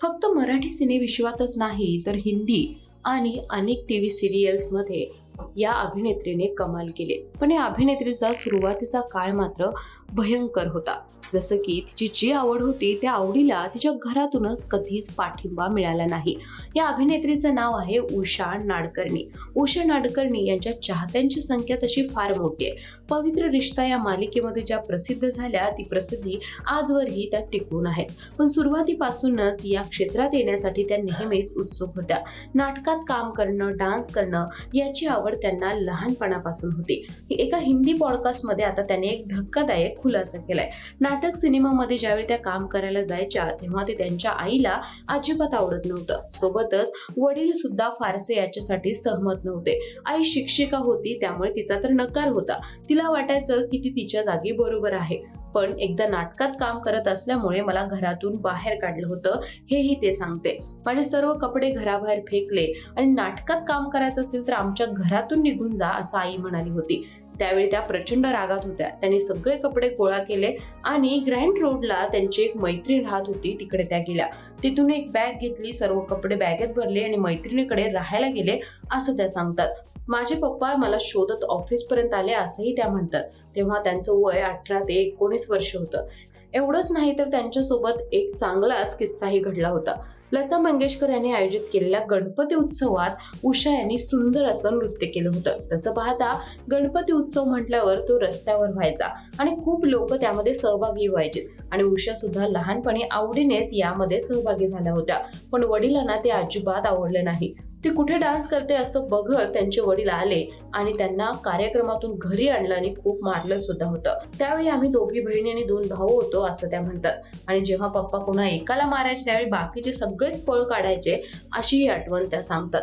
फक्त मराठी सिनेविश्वातच नाही तर हिंदी आणि अनेक टी व्ही सिरियल्समध्ये या अभिनेत्रीने कमाल केले. पण या अभिनेत्रीचा सुरुवातीचा काळ मात्र भयंकर होता. जसं की तिची जी आवड होती त्या आवडीला तिच्या घरातूनच कधीच पाठिंबा मिळाला नाही. या अभिनेत्रीचं नाव आहे उषा नाडकर्णी. उषा नाडकर्णी यांच्या चाहत्यांची संख्या तशी फार मोठी आहे. पवित्र रिश्ता या मालिकेमध्ये ज्या प्रसिद्ध झाल्या ती प्रसिद्धी आजवरही त्या टिकून आहेत. पण सुरुवातीपासूनच या क्षेत्रात येण्यासाठी त्या नेहमीच उत्सुक होत्या. नाटकात काम करणं डान्स करणं याची आवड त्यांना लहानपणापासून होती. एका हिंदी पॉडकास्टमध्ये आता त्याने एक धक्कादायक खुलासा केलाय. नाटक सिनेमामध्ये ज्यावेळी त्या काम करायला जायच्या तेव्हा ते त्यांच्या आईला अजिबात आवडत नव्हतं. सोबतच वडील सुद्धा फारसे याच्यासाठी सहमत नव्हते. आई शिक्षिका होती त्यामुळे तिचा तर नकार होता. तिला वाटायचं की ती तिच्या जागी बरोबर आहे. पण एकदा नाटकात काम करत असल्यामुळे मला घरातून बाहेर काढलं होतं हेही ते सांगते. माझे सर्व कपडे घराबाहेर फेकले आणि नाटकात काम करायचं असेल तर आमच्या घरातून निघून जा असं आई म्हणाली होती. त्यावेळी त्या प्रचंड रागात होत्या. त्यांनी सगळे कपडे गोळा केले आणि ग्रँड रोडला त्यांची एक मैत्रीण राहत होती तिकडे त्या गेल्या. तिथून एक बॅग घेतली सर्व कपडे बॅगेत भरले आणि मैत्रिणीकडे राहायला गेले असं त्या सांगतात. माझे पप्पा मला शोधत ऑफिसपर्यंत आले असंही त्या म्हणतात. तेव्हा त्यांचं वय अठरा ते एकोणीस वर्ष होतं. एवढंच नाही तर त्यांच्यासोबत एक चांगलाच किस्साही घडला होता. लता मंगेशकर यांनी आयोजित केलेल्या गणपती उत्सवात उषा यांनी सुंदर असं नृत्य केलं होतं. तसं पाहता गणपती उत्सव म्हटल्यावर तो रस्त्यावर व्हायचा आणि खूप लोक त्यामध्ये सहभागी व्हायचे. आणि उषा सुद्धा लहानपणी आवडीनेच यामध्ये सहभागी झाल्या होत्या. पण वडिलांना ते अजिबात आवडलं नाही. ती कुठे डान्स करते असं बघत त्यांचे वडील आले आणि त्यांना कार्यक्रमातून घरी आणलं आणि खूप मारलं सुद्धा होतं. त्यावेळी आम्ही दोघी बहिणी आणि दोन भाऊ होतो असं त्या म्हणतात. आणि जेव्हा पप्पा कोणा एकाला मारायचे त्यावेळी बाकीचे सगळेच पळ काढायचे अशी ही आठवण त्या सांगतात.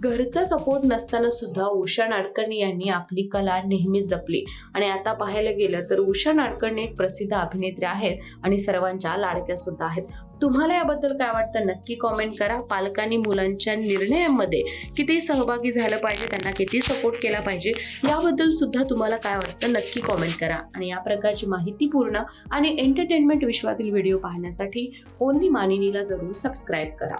घरचा सपोर्ट नसताना सुद्धा उषा नाडकर्णी यांनी आपली कला नेहमीच जपली. आणि आता पाहायला गेलं तर उषा नाडकर्णी एक प्रसिद्ध अभिनेत्री आहेत आणि सर्वांच्या लाडक्या सुद्धा आहेत. तुम्हाला याबद्दल काय वाटतं? नक्की कॉमेंट करा. पालकांनी मुलांच्या निर्णयांमध्ये किती सहभागी झालं पाहिजे? त्यांना किती सपोर्ट केला पाहिजे? याबद्दल सुद्धा तुम्हाला काय वाटतं? नक्की कॉमेंट करा. आणि या प्रकारची माहितीपूर्ण आणि एंटरटेनमेंट विश्वातील व्हिडिओ पाहण्यासाठी ओनली मानिनीला जरूर सबस्क्राईब करा.